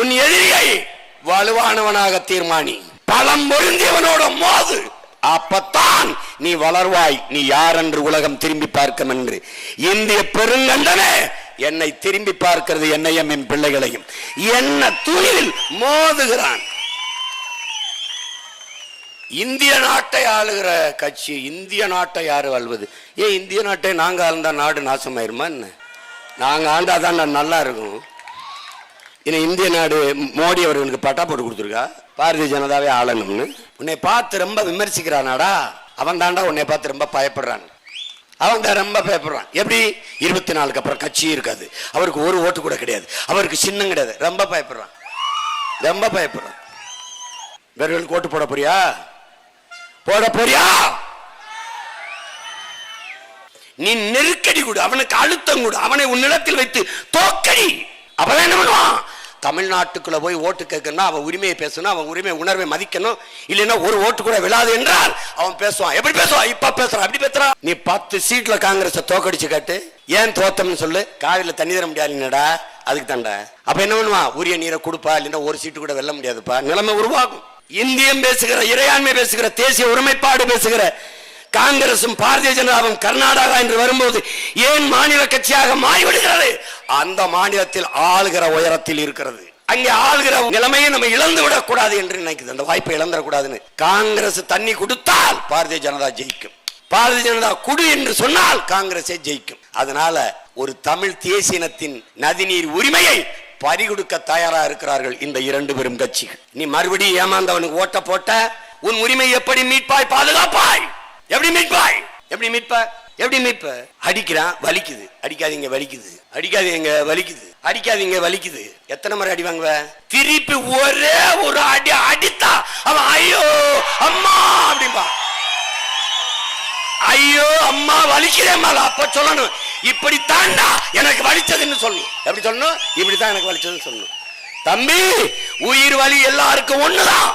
உன் எதிரியை வலுவானவனாக தீர்மானி. பலம் பொருந்தியவனோட மோது. அப்பத்தான் நீ வளர்வாய். நீ யார் என்று உலகம் திரும்பி பார்க்கும் என்று. இந்திய பெருங்கண்டனே என்னை திரும்பி பார்க்கிறது என்னையும் என் பிள்ளைகளையும். என்ன துணியில் மோதுகிறான்? இந்திய நாட்டை ஆளுகிற கட்சி இந்திய நாட்டை யாரு ஆள்வது? ஏன் இந்திய நாட்டை நாங்கள் ஆழ்ந்தா நாடு நாசமாயிருமா என்ன? நாங்கள் ஆண்டாதான் நல்லா இருக்கும். இன்னும் இந்திய நாடு மோடி அவர்களுக்கு பட்டா போட்டு கொடுத்துருக்கா? பாரதிய ஜனதாவே ஆளணும்னு. உன்னை பார்த்து ரொம்ப விமர்சிக்கிறானாடா. அவன் தாண்டா உன்னை பார்த்து ரொம்ப பயப்படுறான். அவன் தான் ரொம்ப பயப்படுறான். எப்படி? இருபத்தி நாலுக்கு அப்புறம் கட்சி இருக்காது. அவருக்கு ஒரு ஓட்டு கூட கிடையாது. அவருக்கு சின்னம் கிடையாது. ரொம்ப பயப்படுறான். ரொம்ப பயப்படுறான். இவர்களுக்கு ஓட்டு போட போறியா? போட போறியா? நீ நெருக்கடி கொடு. அவனுக்கு அழுத்தம் கொடு. அவனை உன்னிடத்தில் வைத்து தோக்கடி. அவன் என்ன பண்ணுவான்? தமிழ்நாட்டுக்குள்ள போய் ஓட்டு கேட்கணும்னா அவன் உரிமையை பேசணும் அவன் உரிமை உணர்வை மதிக்கணும். இல்லைன்னா ஒரு ஓட்டு கூட விழாது என்றால் அவன் பேசுவான். எப்படி பேசுவான்? இப்ப பேசுறான். அப்படி பேசுறான். நீ பத்து சீட்ல காங்கிரஸ் தோக்கடிச்சு காட்டு ஏன் தோத்தம்னு சொல்லு. காவிரில தண்ணி தர முடியாதுங்கடா அதுக்கு தாண்டா அப்ப என்ன பண்ணுவான் உரிய நீரை கொடுப்பா இல்லைன்னா ஒரு சீட்டு கூட வெல்ல முடியாதுப்பா. நிலைமை உருவாகும். இந்தியம் பேசுகிற இறையாண்மை பேசுகிற தேசிய ஒருமைப்பாடு பேசுகிற காங்கிரசும் பாரதிய ஜனதாவும் கர்நாடகா என்று வரும்போது ஏன் மாநில கட்சியாக மாறிவிடுகிறது? அந்த மாநிலத்தில் ஆளுகிற உயரத்தில் இருக்கிறது. அங்கே ஆளுகிற நிலைமையை நம்ம இழந்து விடக்கூடாது என்று நினைக்குது. அந்த வாய்ப்பை இழந்துடக்கூடாதுன்னு. காங்கிரஸ் தண்ணி கொடுத்தால் பாரதிய ஜனதா ஜெயிக்கும். பாரதிய ஜனதா குடு என்று சொன்னால் காங்கிரஸே ஜெயிக்கும். அதனால ஒரு தமிழ் தேசியனத்தின் நதிநீர் உரிமையை பறிகொடுக்க தயாரா இருக்கிறார்கள் இந்த இரண்டு பெரும் கட்சிகள். நீ மறுபடியும் ஏமாந்தவனுக்கு ஓட்ட போட்ட உன் உரிமை எப்படி மீட்பாய் பாதுகாப்பாய்? எப்படி மீட்பாய்? எப்படி மீட்பாய் எப்படி மீட்ப அடிக்கிறான் வலிக்குது. அடிக்காதீங்க வலிக்குது. அடிக்காதீங்க வலிக்குது. அடிக்காதீங்க வலிக்குது. எத்தனை முறை அடி வாங்குவ? திருப்பி ஒரே ஒரு அடி அடித்தா அவன் ஐயோ அம்மா! அப்படிம்பா. ஐயோ அம்மா வலிக்கிறேன் அப்ப சொல்லணும். இப்படி தாண்டா எனக்கு வலிச்சதுன்னு சொல்லணும். எப்படி சொல்லணும்? இப்படித்தான் எனக்கு வலிச்சதுன்னு சொல்லணும். தம்பி உயிர் வலி எல்லாருக்கும் ஒண்ணுதான்.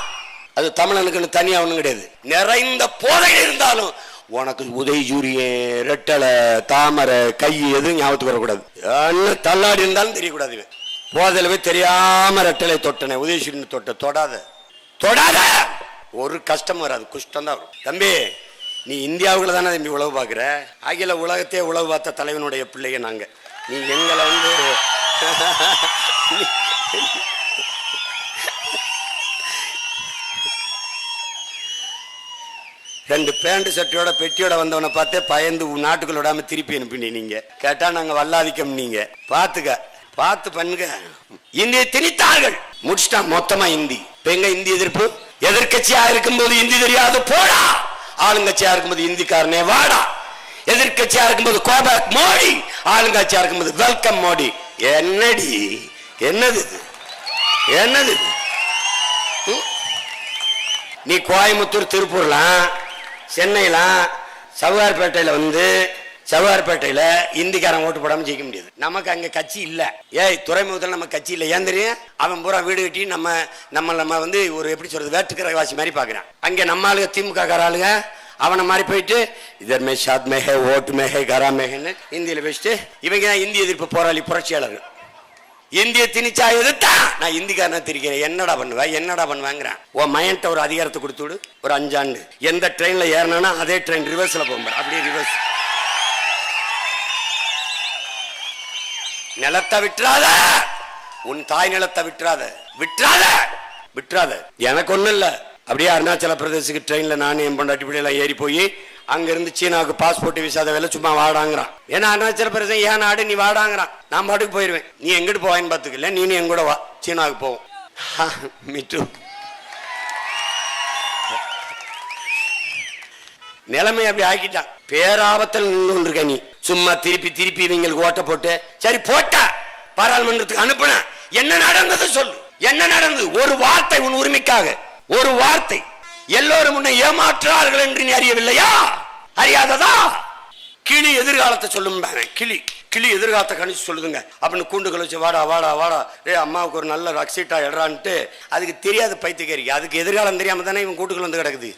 அது தமிழனுக்குன்னு தனியா ஒண்ணும் கிடையாது. நிறைந்த போதை இருந்தாலும் உனக்கு உதய் சூரியன் ரெட்டலை தாமரை கை எதுவும் ஞாபகத்துக்கு வரக்கூடாது. என்ன தள்ளாடி இருந்தாலும் தெரியக்கூடாது இவன். போதில் போய் தெரியாம ரெட்டலை தொட்டனே உதயசூரியன் தொட்ட தொடாத. தொடாத! ஒரு கஷ்டம் வராது குஷ்டம் தான் வரும். தம்பி நீ இந்தியாவுக்குள்ள தானே தம்பி உழவு பார்க்குற? அகில உலகத்தையே உழவு பார்த்த தலைவனுடைய பிள்ளைங்க நாங்கள் நீ எங்களை வந்து ரெண்டு பேண்ட் சட்டையோட பெட்டியோட வந்தவனை பார்த்தே பயந்து உன் நாட்டுக்குள்ள விடாம திருப்பி அனுப்பினி நீங்க. கேட்டா நாங்க வல்லாதிக்கம் நீங்க. பாத்துக்க. பார்த்து பண்ணுங்க. இந்திய திணித்தார்கள். முடிச்சிட்டா மொத்தமா இந்தி. இப்ப எங்க இந்தி எதிர்ப்பு? எதிர்க்கட்சியா இருக்கும்போது இந்தி தெரியாது போடா. ஆளுங்கட்சியா இருக்கும்போது இந்திக்காரனே வாடா. எதிர்க்கட்சியா இருக்கும்போது கோபாக் மோடி. ஆளுங்கட்சியா இருக்கும்போது வெல்கம் மோடி. என்னடி? என்னது என்னது நீ கோயம்புத்தூர் திருப்பூர்லாம் சென்னைலாம் சவுகார்பேட்டையில வந்து சவுகார்பேட்டையில இந்திக்காரன் ஓட்டு போடாம ஜெயிக்க முடியாது. நமக்கு அங்க கட்சி இல்ல. ஏய் துறைமுகத்தில் நம்ம கட்சி இல்ல. ஏன் தெரியும்? அவன் பூரா வீடு கட்டி நம்ம நம்ம நம்ம வந்து ஒரு எப்படி சொல்றது வேட்டுக்கிற மாதிரி பாக்குறான். அங்க நம்ம ஆளுங்க திமுக கார ஆளுங்க அவனை மாதிரி போயிட்டு இதர் மே ஷாத் மேஹே ஓட்டு மேஹே கரா மேஹேன்னு இந்தியில வச்சுட்டு இவங்க இந்திய எதிர்ப்பு போராளி புரட்சியாளர்கள். இந்திய திணிச்சா எதிர்த்தா நான் இந்திக்காரனா திரிக்கிறேன். என்னடா பண்ணுவேன் என்னடா பண்ணுவேங்கிறேன். உன் மையன்ட்ட ஒரு அதிகாரத்தை கொடுத்து விடு. ஒரு அஞ்சாண்டு. எந்த ட்ரெயின்ல ஏறினா அதே ட்ரெயின் ரிவர்ஸ்ல போகும்போது. அப்படியே ரிவர்ஸ் நிலத்தை விட்டுறாத. உன் தாய் நிலத்தை விட்டுறாத. விட்டுறாத. விட்டுறாத. எனக்கு ஒண்ணும் இல்ல. அப்படியே அருணாச்சல பிரதேசத்துக்கு ட்ரெயின்ல நானும் என் பொண்டாட்டி பிள்ளைலாம் ஏறி போய் அங்கிருந்து சீனாவுக்கு பாஸ்போர்ட் விசாத வேலை சும்மா வாடாங்கிறான். ஏன்னா அருணாச்சல பிரதேசம் ஏன் நாடு? நீ வாடாங்கிறான். நான் பாட்டுக்கு போயிருவேன். நீ எங்கிட்டு போவான்னு பாத்துக்கல நீ என் கூட வா. சீனாவுக்கு போவோம். மிட்டு. நிலைமை அப்படி ஆக்கிட்டான். பேராபத்தில் நின்று நீ. சும்மா திருப்பி திருப்பி இவங்களுக்கு ஓட்ட போட்டு சரி போட்டா. பாராளுமன்றத்துக்கு அனுப்புன. என்ன நடந்தது சொல்லு. என்ன நடந்தது? ஒரு வார்த்தை உன் உரிமைக்காக. ஒரு வார்த்தை. எல்லோரும் உன்னை ஏமாற்றார்கள் என்று நீ அறியவில்லையா? அறியாததா? கிளி எதிர்காலத்தை சொல்லும் கிளி கிளி எதிர்காலத்தை கணிச்சு சொல்லுதுங்க. அப்படின்னு கூண்டுகள் வச்சு வாடா வாடா வாடா. ஏ அம்மாவுக்கு ஒரு நல்ல ரக்ஷீட்டா இடறான்ட்டு அதுக்கு தெரியாது பைத்தியக்காரி. அதுக்கு எதிர்காலம் தெரியாம தானே இவன் கூட்டுக்குள்ள வந்து கிடக்குது?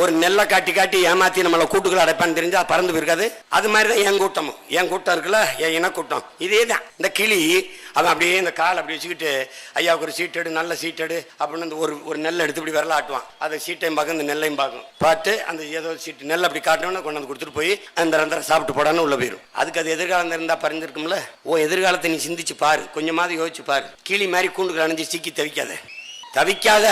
ஒரு நெல்லை காட்டி காட்டி ஏமாத்தி நம்மளை கூட்டுக்குள்ள அடைப்பான்னு தெரிஞ்சா பறந்து போயிருக்காது. அது மாதிரி தான் என் கூட்டமும். என் கூட்டம் இருக்குல்ல என் இனக்கூட்டம். இதே தான் இந்த கிளி அவன் அப்படியே இந்த கால் அப்படி வச்சுக்கிட்டு ஐயாவுக்கு ஒரு சீட் எடு நல்ல சீட் எடு அப்படின்னு இந்த ஒரு ஒரு நெல்லை எடுத்து இப்படி விரல ஆட்டுவான். அதை சீட்டையும் பார்க்கும் இந்த நெல்லையும் பார்க்கும். பார்த்து அந்த ஏதோ சீட்டு நெல் அப்படி காட்டணும்னு கொண்டு வந்து கொடுத்துட்டு போய் அந்த ரந்தரை சாப்பிட்டு போடான்னு உள்ள போயிடும் அதுக்கு அது எதிர்காலம் இருந்தா பறிஞ்சிருக்கும்ல ஓ எதிர்காலத்தை நீ சிந்திச்சு பாரு. கொஞ்சமாவது யோசிச்சு பாரு. கிளி மாதிரி கூண்டுக்குள்ள அணைஞ்சு சிக்கி தவிக்காத. தவிக்காத.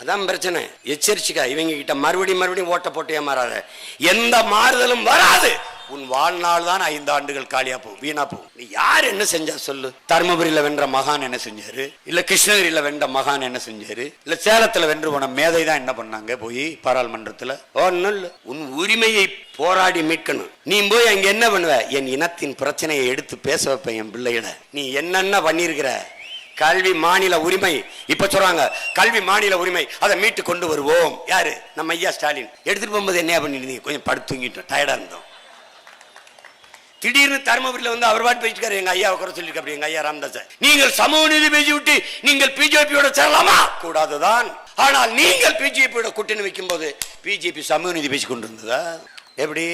அதான் பிரச்சனை. எச்சரிச்சுக்கா இவங்க கிட்ட மறுபடியும் மறுபடியும் ஓட்ட போட்டு மாறாத. எந்த மாறுதலும் வராது. உன் வாழ்நாள் தான் ஐந்து ஆண்டுகள் காலியா போகும். வீணா போகும். நீ யார் என்ன செஞ்சா சொல்லு? தருமபுரியில வென்ற மகான் என்ன செஞ்சாரு? இல்ல கிருஷ்ணகிரியில வென்ற மகான் என்ன செஞ்சாரு? இல்ல சேலத்துல வென்று போன மேதை தான் என்ன பண்ணாங்க போய் பாராளுமன்றத்துல? ஒன்னும் இல்ல. உன் உரிமையை போராடி மீட்கணும். நீ போய் அங்க என்ன பண்ணுவ? என் இனத்தின் பிரச்சனையை எடுத்து பேச வைப்பேன் என் பிள்ளைகளை. நீ என்னென்ன பண்ணியிருக்கிற? கல்வி மாநில உரிமை. இப்ப சொல்றாங்க கல்வி மாநில உரிமை. அதை மீட்டு கொண்டு வருவோம். யாரு? நம்ம ஐயா ஸ்டாலின். எடுத்துட்டு போகும்போது என்ன பண்ணிருந்தீங்க கொஞ்சம் படுத்து தூங்கிட்டோம். டயர்டா இருந்தோம். திடீர்னு தருமபுரியில் வந்து அவர் பாட்டு பேசிக்காரு எங்க ஐயா குறை சொல்லியிருக்காரு எங்க ஐயா ராமதாஸ் நீங்கள் சமூக நீதி பேசி விட்டு நீங்கள் பிஜேபியோட சேரலாமா? கூடாதுதான். ஆனால் நீங்கள் பிஜேபியோட கூட்டணி வைக்கும் போது பிஜேபி சமூக நீதி பேசி கொண்டு இருந்ததா எப்படி?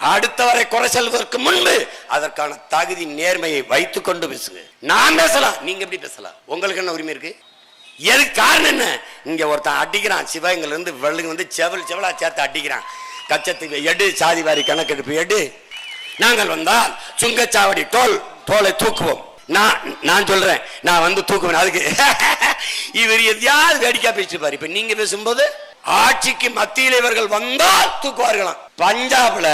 அடுத்தவரை குறை செல்வதற்கு முன்பு அதற்கான தகுதி நேர்மையை வைத்துக் கொண்டு பேசுங்க. நான் பேசலாம் நீங்க எப்படி பேசலாம் உங்களுக்கு என்ன உரிமை இருக்கு? எதுக்கு காரணம் என்ன? இங்க ஒருத்தன் அடிக்கிறான். சிவகங்கள்ல இருந்து வெள்ளுங்க வந்து செவல் செவலா சேர்த்து அடிக்கிறான். கச்சத்துக்கு எடு சாதிவாரி கணக்கெடுப்பு எடு. நாங்கள் வந்தால் சுங்கச்சாவடி டோல் டோலை தூக்குவோம். நான் நான் சொல்றேன். நான் வந்து தூக்குவேன். அதுக்கு இவர் எதையாவது வேடிக்கை பேசிப்பாரு இப்ப நீங்க பேசும்போது ஆட்சிக்கு மத்தியில் இவர்கள் வந்தால் தூக்குவார்களாம். பஞ்சாப்ல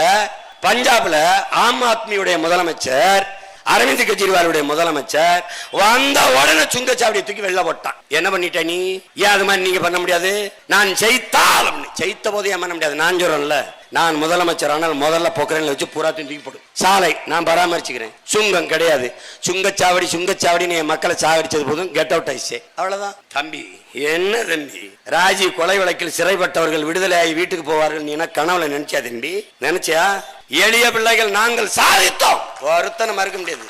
பஞ்சாப்ல ஆம் ஆத்மியுடைய முதலமைச்சர் அரவிந்த் கெஜ்ரிவாலுடைய முதலமைச்சர் வந்த உடனே சுங்கச்சாவடியை தூக்கி வெளில போட்டான். என்ன பண்ணிட்ட நீ? ஏன் அது மாதிரி நீங்க பண்ண முடியாது? நான் ஜெயித்தால் ஜெயித்த போது ஏன் பண்ண முடியாது? நான் சொல்றேன்ல. நான் முதலமைச்சர் ஆனால் முதல்ல பொக்கரன்ல வச்சு பூரா தூக்கி போடும் சாலை நான் பராமரிச்சுக்கிறேன். சுங்கம் கிடையாது. சுங்கச்சாவடி சுங்கச்சாவடின்னு என் மக்களை சாவடிச்சது போதும் கெட் அவுட் ஆயிடுச்சு. அவ்வளவுதான். தம்பி என்ன தம்பி? ராஜீவ் கொலை வழக்கில் சிறைப்பட்டவர்கள் விடுதலையாகி வீட்டுக்கு போவார்கள் நீ என்ன கனவுல நினைச்சா தம்பி? நினைச்சியா? எளிய பிள்ளைகள் நாங்கள் சாதித்தோம். ஒருத்தனை மறுக்க முடியாது.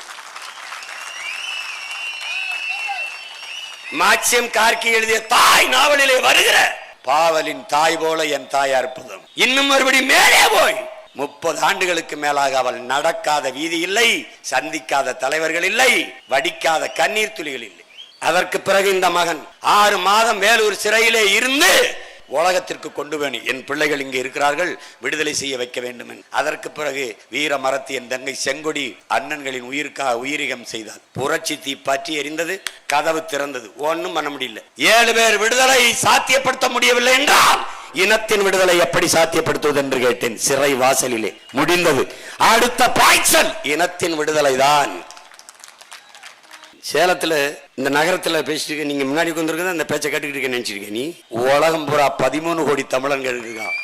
மார்க்சியம் கார்கி எழுதிய தாய் நாவலிலே வருகிற பாவலின் தாய் போல என் தாய் அற்புதம் இன்னும் மறுபடி மேலே போய். முப்பது ஆண்டுகளுக்கு மேலாக அவள் நடக்காத வீதி இல்லை சந்திக்காத தலைவர்கள் இல்லை வடிக்காத கண்ணீர் துளிகள் இல்லை. அதற்கு பிறகு இந்த மகன் ஆறு மாதம் வேலூர் சிறையிலே இருந்து உலகத்திற்கு கொண்டு வேணும் என் பிள்ளைகள் இங்கே இருக்கிறார்கள் விடுதலை செய்ய வைக்க வேண்டும் அதற்கு பிறகு வீர மரத்து என் தங்கை செங்கொடி அண்ணன்களின் உயிருக்காக உயிரிகம் செய்தார் புரட்சி தீ பற்றி எரிந்தது கதவு திறந்தது. ஒன்றும் பண்ண முடியல. ஏழு பேர் விடுதலை சாத்தியப்படுத்த முடியவில்லை என்றால் இனத்தின் விடுதலை எப்படி சாத்தியப்படுத்துவது என்று கேட்டேன். சிறை வாசலிலே முடிந்தது. அடுத்த பாய்ச்சல் இனத்தின் விடுதலை தான் சேலத்துல இந்த நகரத்துல பேசிட்டு இருக்க நீங்க முன்னாடி கொண்டிருக்கிறது அந்த பேச்சை கேட்டுக்கிட்டு இருக்க நினைச்சிருக்க நீ. உலகம் பூரா பதிமூணு கோடி தமிழன்கள் இருக்கான்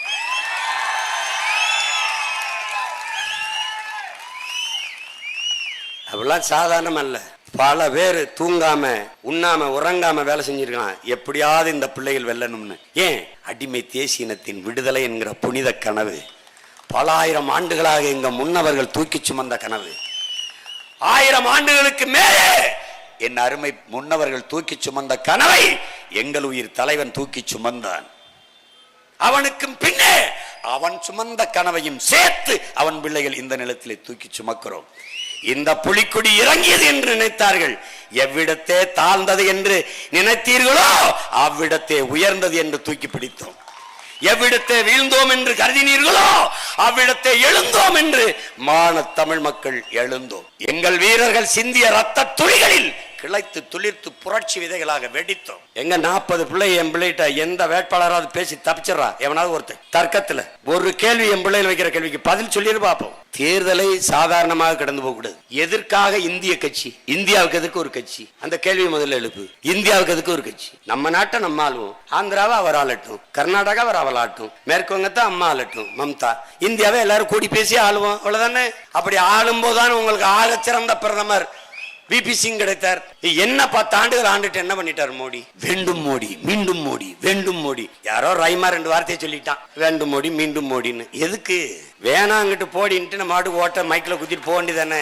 அப்படிலாம் சாதாரணம் அல்ல. பல பேர் தூங்காம உண்ணாம உறங்காம வேலை செஞ்சிருக்கான் எப்படியாவது இந்த பிள்ளைகள் வெல்லணும்னு. ஏன்? அடிமை தேசியனத்தின் விடுதலை என்கிற புனித கனவு. பல ஆயிரம் ஆண்டுகளாக எங்க முன்னவர்கள் தூக்கி சுமந்த கனவு. ஆயிரம் ஆண்டுகளுக்கு மேலே என் அருமை முன்னவர்கள் தூக்கி சுமந்த கனவை எங்கள் உயிர் தலைவன் தூக்கி சுமந்தான். அவனுக்கும் பின்னே அவன் சுமந்த கனவையும் சேர்த்து அவன் பிள்ளைகள் இந்த நிலத்திலே தூக்கி சுமக்கிறோம். இந்த புலிக்குடி இறங்கியது என்று நினைத்தார்கள். எவ்விடத்தே தாழ்ந்தது என்று நினைத்தீர்களோ அவ்விடத்தே உயர்ந்தது என்று தூக்கி பிடித்தோம். எவ்விடத்தை வீழ்ந்தோம் என்று கருதினீர்களோ அவ்விடத்தை எழுந்தோம் என்று மான தமிழ் மக்கள் எழுந்தோம். எங்கள் வீரர்கள் சிந்திய ரத்த துளிகளில் கிளைத்து துளிர்த்து புரட்சி விதைகளாக வெடித்தோம். எங்க நாற்பது பிள்ளை என் பிள்ளைகிட்ட எந்த வேட்பாளராவது பேசி தப்பிச்சிடறா? எவனாவது ஒருத்தர் தர்க்கத்துல. ஒரு கேள்வி என் பிள்ளைகள் வைக்கிற கேள்விக்கு பதில் சொல்லிட்டு பார்ப்போம் தேர்தலை சாதாரணமாக கடந்து போக கூடாது எதற்காக இந்திய கட்சி? இந்தியாவுக்கு எதுக்கு ஒரு கட்சி? அந்த கேள்வி முதல்ல எழுப்பு. இந்தியாவுக்கு எதுக்கு ஒரு கட்சி? நம்ம நாட்டை நம்ம ஆளுவோம். ஆந்திராவை அவர் ஆளட்டும். கர்நாடகா அவர் அவள் ஆட்டும். மேற்கு வங்கத்தை அம்மா ஆளட்டும். மம்தா. இந்தியாவை எல்லாரும் கூடி பேசி ஆளுவோம். அவ்வளவுதானே? அப்படி ஆளும் போதுதான் உங்களுக்கு ஆகச் சிறந்த பிரதமர். பிபி சிங் கிடைத்தார். என்ன பத்து ஆண்டுகள் ஆண்டுட்டு என்ன பண்ணிட்டார் மோடி? வேண்டும் மோடி மீண்டும் மோடி வேண்டும் மோடி. யாரோ ரைமா ரெண்டு வார்த்தையை சொல்லிட்டான். வேண்டும் மோடி மீண்டும் மோடின்னு. எதுக்கு? வேணாங்கிட்டு போடின்ட்டு நம்ம மாடு ஓட்ட மைக்கில் குத்திட்டு போக வேண்டியதானே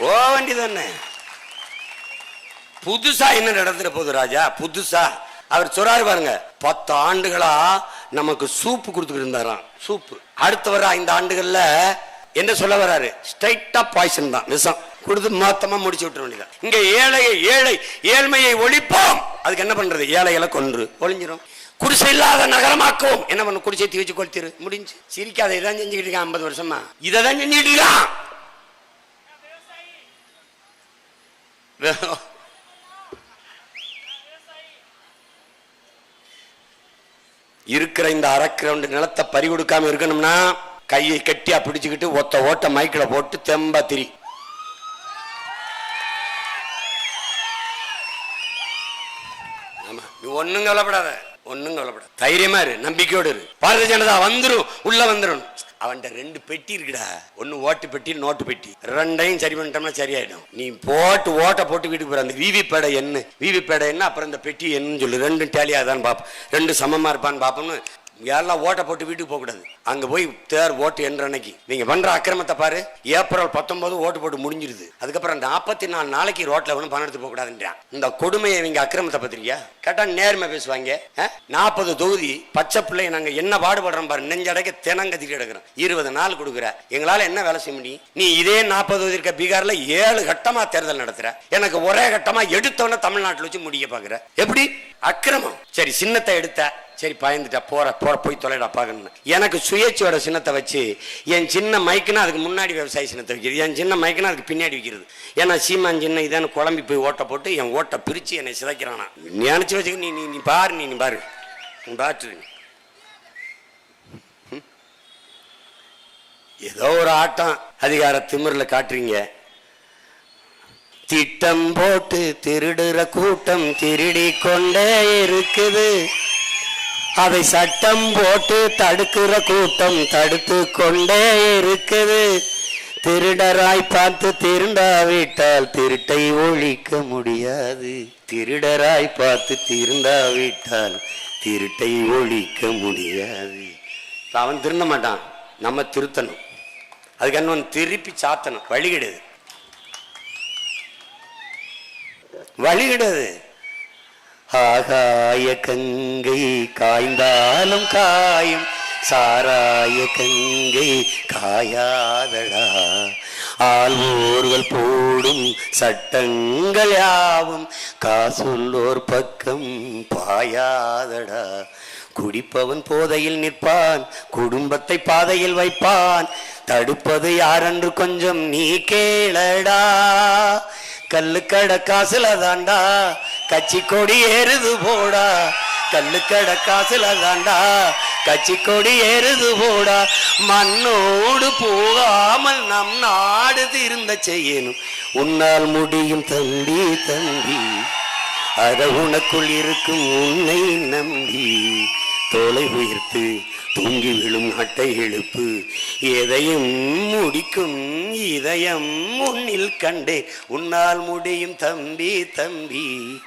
போக வேண்டியதானே புதுசா என்ன நடந்துட போகுது ராஜா? புதுசா. அவர் சொல்றாரு பாருங்க பத்து ஆண்டுகளா நமக்கு சூப்பு கொடுத்துக்கிட்டு இருந்தாராம். சூப்பு. அடுத்து வர ஐந்து ஆண்டுகள்ல என்ன சொல்ல வராரு ஸ்ட்ரைட்டா பாய்சன் தான். விஷம் கொடுத்து மொத்தமா முடிச்சு விட்டுற வேண்டியதான் இங்க ஏழையை ஏழை ஏழ்மையை ஒழிப்போம். அதுக்கு என்ன பண்றது? ஏழைகளை கொன்று ஒழிஞ்சிரும். குடிசை இல்லாத நகரமாக்குவோம். என்ன பண்ண குடிசை தீ வச்சு கொளுத்திரு. முடிஞ்சு. சிரிக்காத. இதான் செஞ்சுக்கிட்டு இருக்கான் ஐம்பது வருஷமா. இதை தான் செஞ்சுட்டு இருக்கான் இருக்கிற இந்த அரை கிரவுண்ட் நிலத்தை பறி கொடுக்காம இருக்கணும்னா கையை கட்டியா பிடிச்சுக்கிட்டு ஒத்த ஓட்ட மைக்கில் போட்டு தெம்பா திரி. ஆமா ஒண்ணும் கவலைப்படாத ஒண்ணும் கவலைப்படாத. தைரியமா இரு நம்பிக்கையோடு இரு. பாரதிய ஜனதா வந்துடும் உள்ள வந்துடும் அவன்கிட்ட ரெண்டு பெட்டி இருக்குடா. ஒன்னு ஓட்டு பெட்டி நோட்டு பெட்டி. ரெண்டையும் சரி பண்ணிட்டோம்னா சரியாயிடும். நீ போட்டு ஓட்ட போட்டு வீட்டுக்கு போற அந்த விவி பேடை என்ன? விவி பேடை என்ன? அப்புறம் இந்த பெட்டி என்னன்னு சொல்லு. ரெண்டும் டேலியாதான்னு பார்ப்போம் ரெண்டு சமமா இருப்பான்னு பார்ப்போம்னு யாரெல்லாம் ஓட்ட போட்டு வீட்டுக்கு போகக்கூடாது அங்கே போய் தேர் ஓட்டு என்ற அன்னைக்கு. நீங்கள் பண்ணுற அக்கிரமத்தை பாரு. ஏப்ரல் பத்தொன்பது ஓட்டு போட்டு முடிஞ்சிருது. அதுக்கப்புறம் நாற்பத்தி நாலு நாளைக்கு ரோட்டில் ஒன்றும் பணம் எடுத்து போகக்கூடாதுன்றான் இந்த கொடுமையை இவங்க அக்கிரமத்தை பத்திரிக்கா கேட்டால் நேர்மை பேசுவாங்க. நாற்பது தொகுதி பச்சை பிள்ளை நாங்கள் என்ன பாடுபடுறோம் பாரு. நெஞ்சடைக்க தினங்கத்திட்டு கிடக்குறோம். இருபது நாள் கொடுக்குற. எங்களால் என்ன வேலை செய்ய முடியும்? நீ இதே நாற்பது தொகுதி இருக்க பீகாரில் ஏழு கட்டமாக தேர்தல் நடத்துகிற எனக்கு ஒரே கட்டமாக எடுத்தோன்னே தமிழ்நாட்டில் வச்சு முடிய பார்க்குற எப்படி? அக்கிரமம். சரி சின்னத்தை எடுத்த. சரி பயந்துட்டா போற போற போய் தொலைடா பாக்கணும் எனக்கு சுயேட்சையோட சின்னத்தை வச்சு என் சின்ன மைக்குன்னா அதுக்கு முன்னாடி விவசாய சின்னத்தை வைக்கிறது. என் சின்ன மைக்குன்னா அதுக்கு பின்னாடி வைக்கிறது. ஏன்னா சீமான் சின்ன இதான குழம்பி போய் ஓட்ட போட்டு என் ஓட்டை பிரித்து என்னை சிதைக்கிறானா. நீ நினைச்சு வச்சுக்க நீ நீ நீ பாரு நீ நீ பாரு. நீ பாட்டு ம். ஏதோ ஒரு ஆட்டம். அதிகார திமிரில் காட்டுறீங்க. திட்டம் போட்டு திருடுற கூட்டம் திருடி கொண்டே இருக்குது. அதை சட்டம் போட்டு தடுக்கிற கூட்டம் தடுத்து கொண்டே இருக்குது. திருடராய் பார்த்து திருண்டாவிட்டால் திருட்டை ஒழிக்க முடியாது. திருடராய் பார்த்து திருந்தாவிட்டால் திருட்டை ஒழிக்க முடியாது. அவன் திருந்த மாட்டான். நம்ம திருத்தணும். அதுக்கு என்ன திருப்பி சாத்தணும். வழி கிடையாது. வழி கிடையாது. ஆகாய கங்கை காய்ந்தாலும் காயும். சாராய கங்கை காயாதடா. ஆள்வோர்கள் போடும் சட்டங்கள் யாவும். காசுள்ளோர் பக்கம் பாயாதடா. குடிப்பவன் போதையில் நிற்பான் குடும்பத்தை பாதையில் வைப்பான். தடுப்பது யாரென்று கொஞ்சம் நீ கேளடா. கல்லுக்கட காசுல தாண்டா. கச்சி கொடி ஏறுது போடா. கல்லுக்கட காசுல தாண்டா. கச்சி கொடி ஏறுது போடா. மண்ணோடு போகாமல் நம் நாடு திருந்த செய்யணும். உன்னால் முடியும் தம்பி தம்பி. அத உனக்குள் இருக்கும் உன்னை நம்பி. தோலை உயர்த்து தூங்கி விழும் அட்டை எழுப்பு. எதையும் முடிக்கும் இதயம் உன்னில் கண்டே உன்னால் முடியும் தம்பி தம்பி.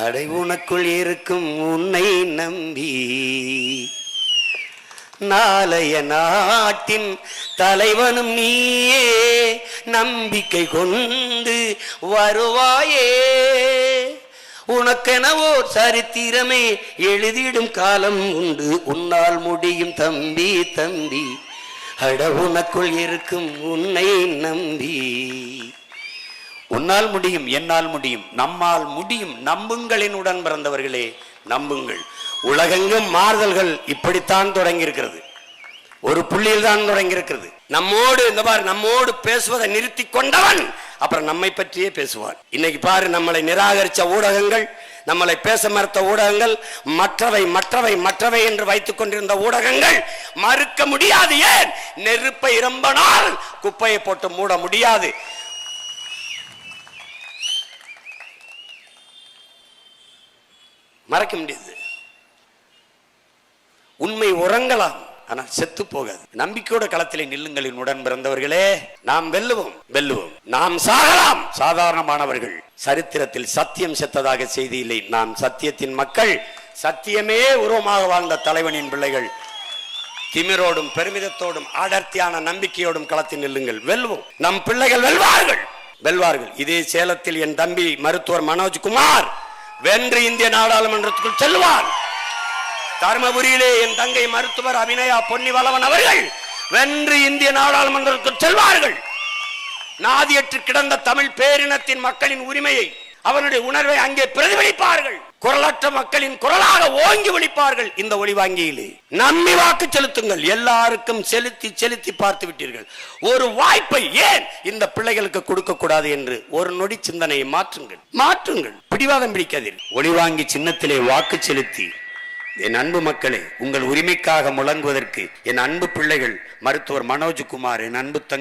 அடை உனக்குள் இருக்கும் உன்னை நம்பி. நாளைய நாட்டின் தலைவனும் நீயே நம்பிக்கை கொண்டு வருவாயே. உனக்கெனவோ சரித்திரமே எழுதிடும் காலம் உண்டு. உன்னால் முடியும் தம்பி தம்பி. அட உனக்குள் இருக்கும் உன்னை நம்பி. உன்னால் முடியும் என்னால் முடியும் நம்மால் முடியும். நம்புங்களின் உடன் பிறந்தவர்களே நம்புங்கள். உலகெங்கும் மாறுதல்கள் இப்படித்தான் தொடங்கி இருக்கிறது ஒரு புள்ளியில் தான் தொடங்கி இருக்கிறது நம்மோடு இந்த மாதிரி நம்மோடு பேசுவதை நிறுத்தி கொண்டவன் அப்புறம் நம்மை பற்றியே பேசுவார். இன்னைக்கு பாரு நம்மளை நிராகரித்த ஊடகங்கள் நம்மளை பேச மறுத்த ஊடகங்கள் மற்றவை மற்றவை மற்றவை என்று வைத்துக் கொண்டிருந்த ஊடகங்கள் மறுக்க முடியாது ஏன்? நெருப்பை ரொம்ப நாள் குப்பையை போட்டு மூட முடியாது. மறைக்க முடியாது. உண்மை உறங்கலாம். ஆனால் செத்து போகாது. நம்பிக்கையோட களத்திலே நில்லுங்களின் உடன் பிறந்தவர்களே. நாம் வெல்லுவோம் வெல்லுவோம். நாம் சாகலாம். சாதாரணமானவர்கள் சரித்திரத்தில் சத்தியம் செத்ததாக செய்தி இல்லை நாம் சத்தியத்தின் மக்கள் சத்தியமே உருவமாக வாழ்ந்த தலைவனின் பிள்ளைகள். திமிரோடும் பெருமிதத்தோடும் அடர்த்தியான நம்பிக்கையோடும் களத்தில் நில்லுங்கள். வெல்வோம். நம் பிள்ளைகள் வெல்வார்கள். வெல்வார்கள். இதே சேலத்தில் என் தம்பி மருத்துவர் மனோஜ்குமார் வென்று இந்திய நாடாளுமன்றத்துக்குள் செல்வார். தருமபுரியிலே என் தங்கை மருத்துவர் அபிநயா பொன்னிவளவன் அவர்கள் வென்று இந்திய நாடாளுமன்றத்துக்கு செல்வார்கள். நாதியற்று கிடந்த தமிழ் பேரினத்தின் மக்களின் உரிமையை அவனுடைய உணர்வை அங்கே பிரதிபலிப்பார்கள். குரலற்ற மக்களின் குரலாக ஓங்கி ஒழிப்பார்கள் இந்த ஒளிவாங்கியிலே நம்பி வாக்கு செலுத்துங்கள். எல்லாருக்கும் செலுத்தி செலுத்தி பார்த்து விட்டீர்கள். ஒரு வாய்ப்பை ஏன் இந்த பிள்ளைகளுக்கு கொடுக்க கூடாது என்று ஒரு நொடி சிந்தனையை மாற்றுங்கள். மாற்றுங்கள். பிடிவாதம் பிடிக்காதீர்கள். ஒளிவாங்கி சின்னத்திலே வாக்கு செலுத்தி என் அன்பு மக்களே உங்கள் உரிமைக்காக முழங்குவதற்கு என் அன்பு பிள்ளைகள் மருத்துவர் மனோஜ் குமார் என் அன்பு தங்க